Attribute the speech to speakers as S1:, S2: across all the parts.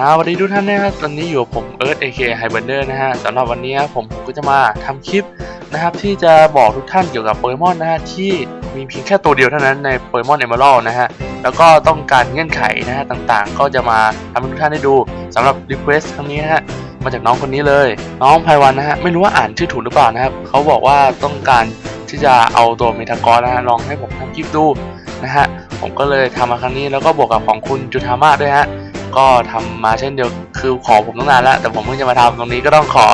S1: อ่าสวัสดีทุกท่านนะครับตอนนี้อยู่ผมเอิร์ธเอเคไฮเบอร์เดอร์นะฮะสำหรับวันนี้ครับผมผมก็จะมาทำคลิปนะครับ ที่จะบอกทุกท่านเกี่ยวกับโปเกมอนนะฮะที่มีเพียงแค่ตัวเดียวเท่านั้นในโปเกมอนเอเมอรัลนะฮะแล้วก็ต้องการเงื่อนไขนะฮะต่างๆ ก็จะมาทำให้ทุกท่านได้ดูสำหรับรีเควสต์ครั้งนี้นะฮะมาจากน้องคนนี้เลย น้องไพวันนะฮะไม่รู้ว่าอ่านชื่อถูกหรือเปล่านะครับเขาบอกว่าต้องการที่จะเอาตัวเมทากรนะฮะลองให้ผมทำคลิปดูนะฮะผมก็เลยทำมาครั้งนี้แล้วก็บวกกับของคุณจุธามาด้วยฮะ ก็ทำมาเช่นเดียวคือขอผมตั้งนานแล้ว แต่ผมเพิ่งจะมาทำตรงนี้ก็ต้องขอ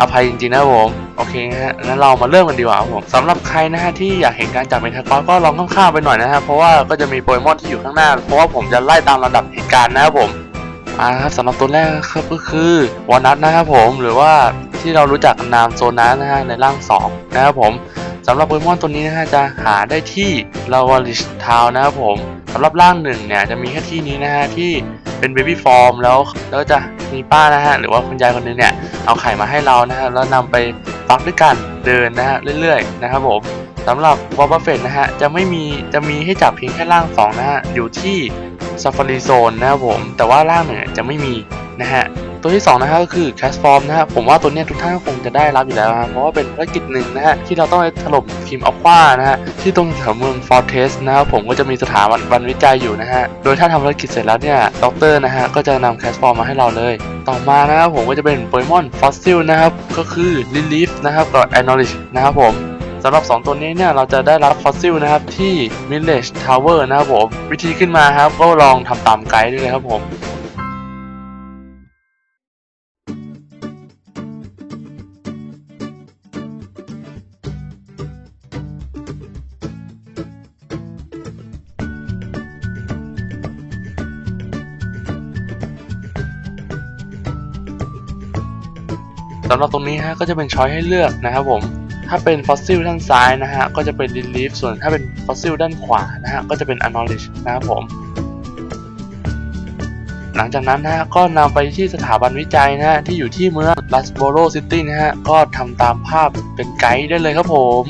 S1: อภัยจริงๆนะผมโอเคฮะงั้นเรามาเริ่มกันดีกว่าผมสำหรับใครนะฮะที่อยากเห็นการจับเมทากรก็ลองข้างๆไปหน่อยนะฮะเพราะว่าก็จะมีโปเกมอนที่อยู่ข้างหน้า เพราะว่าผมจะไล่ตามลำดับเหตุการณ์นะครับผมอ่าครับสำหรับตัวแรกครับก็คือวอนัทนะครับผมหรือว่าที่เรารู้จักนนามโซนัสนะฮะในร่างสองนะครับผมสำหรับโปเกมอนตัวนี้นะฮะจะหาได้ที่ลาวาลิชทาวนะครับผมสำหรับร่างหนึ่งเนี่ยจะมีแค่ที่นี้นะฮะที่ เป็นเบบี้ฟอร์มแล้วแล้วจะมีป้านะฮะหรือว่าคุณยายคนนึงเนี่ยเอาไข่มาให้เรานะฮะแล้วนำไปฟักด้วยกันเดินนะฮะเรื่อยๆนะครับผมสำหรับวอลบัฟเฟตนะฮะจะไม่มีจะมีให้จับเพียงแค่ร่างสองนะฮะอยู่ที่ซาฟารีโซนนะครับผมแต่ว่าร่างหนึ่งจะไม่มีนะฮะ ตัวที่2นะฮะก็คือแคสฟอร์มนะฮะผมว่าตัวเนี้ยทุกท่านก็คงจะได้รับอยู่แล้วนะเพราะว่าเป็นภารกิจหนึ่งนะฮะที่เราต้องไปถล่มทีมอัลฟานะฮะที่ตรงแถวเมืองฟอร์เทสนะครับผมก็จะมีสถาบันวิจัยอยู่นะฮะโดยถ้าทำภารกิจเสร็จแล้วเนี่ยด็อกเตอร์นะฮะก็จะนำแคสฟอร์มมาให้เราเลย ต่อมานะครับผมก็จะเป็นโปเกมอนฟอสซิลนะครับก็คือลิลีฟนะครับกับแอนอลิชนะครับผมสำหรับ 2 ตัวนี้เนี่ยเราจะได้รับฟอสซิลนะครับที่ Village Tower นะครับผม วิธีขึ้นมาครับก็ลองทำตามไกด์ด้วยครับผม สำหรับตรงนี้ฮะก็จะเป็นช้อยให้เลือกนะครับผม ถ้าเป็นฟอสซิลด้านซ้ายนะฮะก็จะเป็นดินลีฟส่วนถ้าเป็นฟอสซิลด้านขวานะฮะก็จะเป็นอนอลิชนะครับผม หลังจากนั้นนะฮะก็นำไปที่สถาบันวิจัยนะฮะที่อยู่ที่เมืองลัสโบโรซิตี้นะฮะก็ทำตามภาพเป็นไกด์ได้เลยครับผม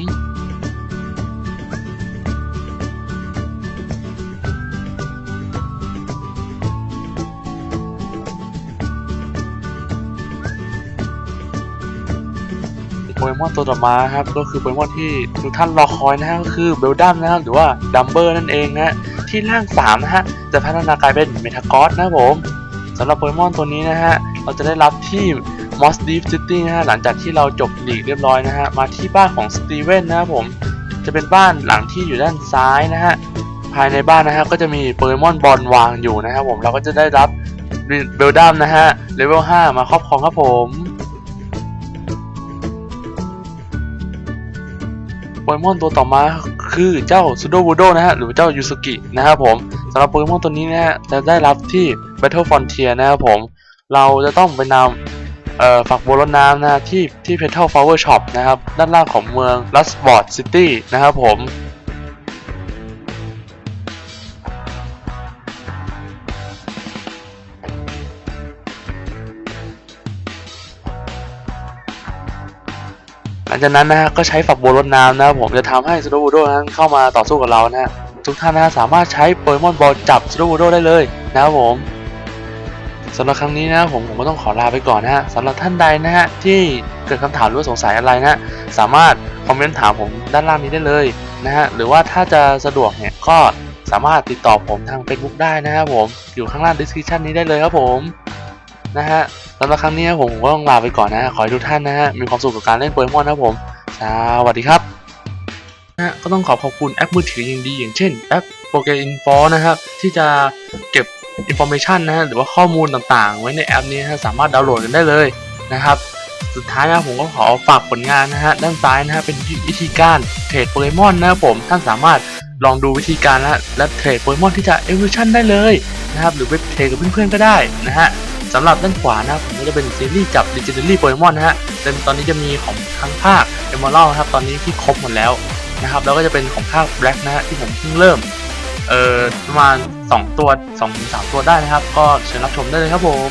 S1: เกมอนตัวต่อมาครับก็คือโปเกมอนที่ทุกท่านรอคอยนะฮะก็คือเบลดัมนะครับหรือว่าดัมเบอร์นั่นเองนะฮะที่ร่าง3นะฮะจะพัฒนากลายเป็นเมทากอสนะผมสำหรับโปเกมอนตัวนี้นะฮะเราจะได้รับที่มอสดีฟซิตี้นะฮะหลังจากที่เราจบลีกเรียบร้อยนะฮะมาที่บ้านของสตีเวนนะครับผมจะเป็นบ้านหลังที่อยู่ด้านซ้ายนะฮะภายในบ้านนะฮะก็จะมีโปเกมอนบอลวางอยู่นะครับผมเราก็จะได้รับเบลดัมนะฮะเลเวล5มาครอบครองครับผม โปเกมอนตัวต่อมาคือเจ้าซูโดวูโดนะฮะหรือเจ้ายูสุกินะครับผมสำหรับโปเกมอนตัวนี้นะฮะจะได้รับที่ Battle Frontier นะครับผม เราจะต้องไปนำเอ่อฝักบัวรดน้ำนะฮะที่ที่ Petal Flower Shop นะครับ ด้านล่างของเมือง l u s b o r d City นะครับผม ลังจากนั้นนะฮะก็ใช้ฝักบัวรดน้ำนะครับผมจะทำให้ซูโดวูโดนั้นเข้ามาต่อสู้กับเรานะฮะทุกท่านนะฮะสามารถใช้โปเกมอนบอลจับซูโดวูโดได้เลยนะครับผมสำหรับครั้งนี้นะผมผมก็ต้องขอลาไปก่อนนะฮะสำหรับท่านใดนะฮะที่เกิดคำถามหรือสงสัยอะไรนะฮะสามารถคอมเมนต์ถามผมด้านล่างนี้ได้เลยนะฮะหรือว่าถ้าจะสะดวกเนี่ยก็สามารถติดต่อผมทาง Facebook ได้นะครับผมอยู่ข้างล่าง description นี้ได้เลยครับผมนะฮะ สำหรับครั้งนี้ผมก็ต้องลาไปก่อนนะ ขอให้ทุกท่านนะฮะ มีความสุขกับการเล่นโปเกมอนนะผมสวัสดีครับนะก็ต้องขอขอบคุณแอปมือถืออย่างดี อย่างเช่นแอปโปเกอินฟอนะครับ ที่จะเก็บอินโฟเมชันนะฮะหรือว่าข้อมูลต่างๆ ไว้ในแอปนี้นะฮะสามารถดาวน์โหลดกันได้เลยนะครับ สุดท้ายนะผมก็ขอฝากผลงานนะฮะด้านซ้ายนะฮะเป็นวิธีการเทรดโปเกมอนนะครับผมท่านสามารถลองดูวิธีการและและเทรดโปเกมอนที่จะเอวิชั่นได้เลยนะครับหรือไปเทรดกับเพื่อนๆก็ได้นะฮะ สำหรับด้านขวานะครับผมก็จะเป็นซีรีส์จับ Legendary Pokemon นะฮะเป็นตอนนี้จะมีของทั้งภาค Emerald นะครับตอนนี้ที่ครบหมดแล้วนะครับแล้วก็จะเป็นของภาค Black นะฮะที่ผมเพิ่งเริ่มเอ่อประมาณ 2 ตัว2-3ตัวได้นะครับ ก็เชิญรับชมได้เลยครับผม